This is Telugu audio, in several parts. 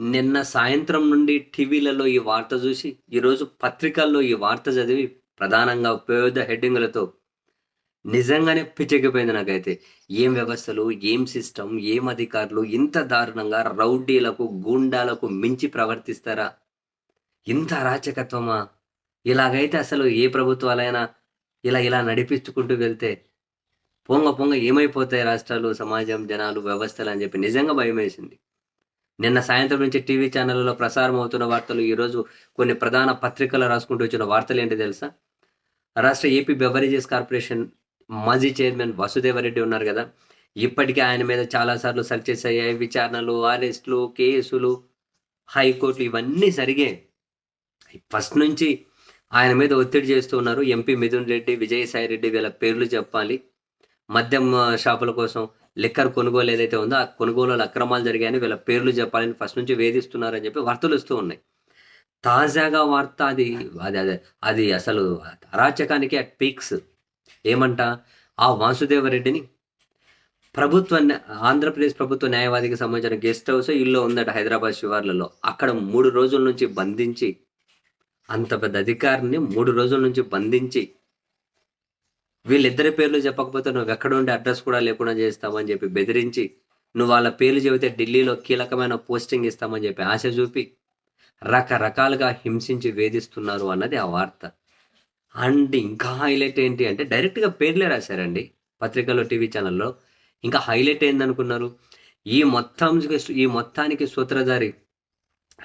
నిన్న సాయంత్రం నుండి టీవీలలో ఈ వార్త చూసి ఈరోజు పత్రికల్లో ఈ వార్త చదివి ప్రధానంగా ఉపయోగ హెడ్డింగులతో నిజంగానే పిచ్చెక్కిపోయింది నాకైతే. ఏం వ్యవస్థలు ఏం సిస్టమ్ ఏం అధికారులు ఇంత దారుణంగా రౌడీలకు గూండాలకు మించి ప్రవర్తిస్తారా? ఇంత అరాచకత్వమా? ఇలాగైతే అసలు ఏ ప్రభుత్వాలైనా ఇలా ఇలా నడిపించుకుంటూ వెళ్తే పొంగ పొంగ ఏమైపోతాయి రాష్ట్రాలు సమాజం జనాలు వ్యవస్థలు అని చెప్పి నిజంగా భయం వేసింది నిన్న సాయంత్రం నుంచి టీవీ ఛానళ్ళలో ప్రసారం అవుతున్న వార్తలు ఈరోజు కొన్ని ప్రధాన పత్రికలు రాసుకుంటూ వచ్చిన వార్తలు ఏంటి తెలుసా? రాష్ట్ర ఏపీ బెవరేజెస్ కార్పొరేషన్ మాజీ చైర్మన్ వసుదేవరెడ్డి ఉన్నారు కదా. ఇప్పటికే ఆయన మీద చాలాసార్లు సర్చెస్ అయ్యాయి విచారణలు అరెస్టులు కేసులు హైకోర్టు ఇవన్నీ జరిగాయి ఫస్ట్ నుంచి ఆయన మీద ఒత్తిడి చేస్తూ ఉన్నారు. ఎంపీ మిథున్ రెడ్డి విజయసాయి రెడ్డి వీళ్ళ పేర్లు చెప్పాలి. మద్యం షాపుల కోసం లిక్కర్ కొనుగోలు ఏదైతే ఉందో ఆ కొనుగోలు అక్రమాలు జరిగాయని వీళ్ళ పేర్లు చెప్పాలని ఫస్ట్ నుంచి వేధిస్తున్నారని చెప్పి వార్తలు వస్తూ ఉన్నాయి. తాజాగా వార్త అది అది అదే అది అసలు అరాచకానికి అట్ పీక్స్. ఏమంట? ఆ వాసుదేవరెడ్డిని ప్రభుత్వ ఆంధ్రప్రదేశ్ ప్రభుత్వ న్యాయవాదికి సంబంధించిన గెస్ట్ హౌస్ ఇల్లు ఉందట హైదరాబాద్ శివార్లలో. అక్కడ మూడు రోజుల నుంచి బంధించి అంత పెద్ద అధికారిని మూడు రోజుల నుంచి బంధించి వీళ్ళిద్దరి పేర్లు చెప్పకపోతే నువ్వు ఎక్కడ ఉండి అడ్రస్ కూడా లేకుండా చేస్తామని చెప్పి బెదిరించి నువ్వు వాళ్ళ పేర్లు చెబితే ఢిల్లీలో కీలకమైన పోస్టింగ్ ఇస్తామని చెప్పి ఆశ చూపి రకరకాలుగా హింసించి వేధిస్తున్నారు అన్నది ఆ వార్త. అండ్ ఇంకా హైలైట్ ఏంటి అంటే డైరెక్ట్గా పేర్లే రాశారండి పత్రికలో టీవీ ఛానల్లో. ఇంకా హైలైట్ ఏందనుకున్నారు? ఈ మొత్తం ఈ మొత్తానికి సూత్రధారి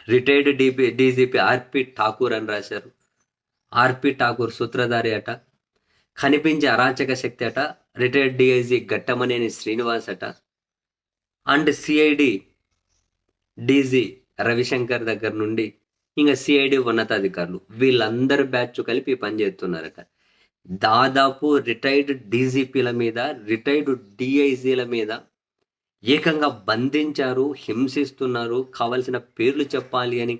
retired DP DGP RP Thakur అని రాశారు. ఆర్పి ఠాకూర్ సూత్రధారి అట. కనిపించే అరాచక శక్తి అట రిటైర్డ్ డిఐజీ గట్టమనేని శ్రీనివాస్ అట అండ్ సిఐడి డీజీ రవిశంకర్ దగ్గర నుండి ఇంకా సిఐడి ఉన్నతాధికారులు వీళ్ళందరి బ్యాచ్ కలిపి పనిచేస్తున్నారట దాదాపు రిటైర్డ్ డీజీపీల మీద రిటైర్డ్ డిఐజీల మీద ఏకంగా బంధించారు హింసిస్తున్నారు కావలసిన పేర్లు చెప్పాలి అని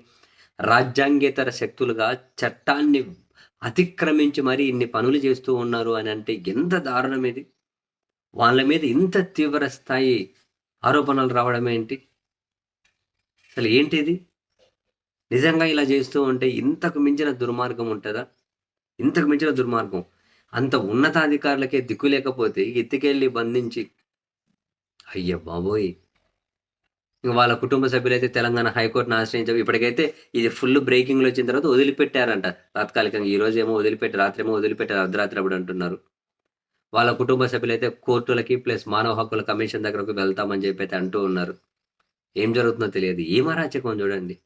రాజ్యాంగేతర శక్తులుగా చట్టాన్ని అతిక్రమించి మరి ఇన్ని పనులు చేస్తూ ఉన్నారు అని అంటే ఎంత దారుణం ఇది? వాళ్ళ మీద ఇంత తీవ్ర స్థాయి ఆరోపణలు రావడం ఏంటి? అసలు ఏంటిది నిజంగా ఇలా చేస్తూ ఉంటే ఇంతకు మించిన దుర్మార్గం ఉంటుందా? ఇంతకు మించిన దుర్మార్గం. అంత ఉన్నతాధికారులకే దిక్కు లేకపోతే ఎత్తుకెళ్ళి బంధించి అయ్య బాబోయ్! వాళ్ళ కుటుంబ సభ్యులైతే తెలంగాణ హైకోర్టును ఆశ్రయించారు. ఇప్పటికైతే ఇది ఫుల్ బ్రేకింగ్లో వచ్చిన తర్వాత వదిలిపెట్టారంట. తాత్కాలికంగా ఈ రోజు ఏమో వదిలిపెట్టి రాత్రి ఏమో వదిలిపెట్టారు అర్ధరాత్రి అప్పుడు అంటున్నారు. వాళ్ళ కుటుంబ సభ్యులైతే కోర్టులకి ప్లస్ మానవ హక్కుల కమిషన్ దగ్గరకు వెళ్తామని చెప్పి అయితే అంటూ ఉన్నారు. ఏం జరుగుతుందో తెలియదు. ఏం అరాచకం చూడండి.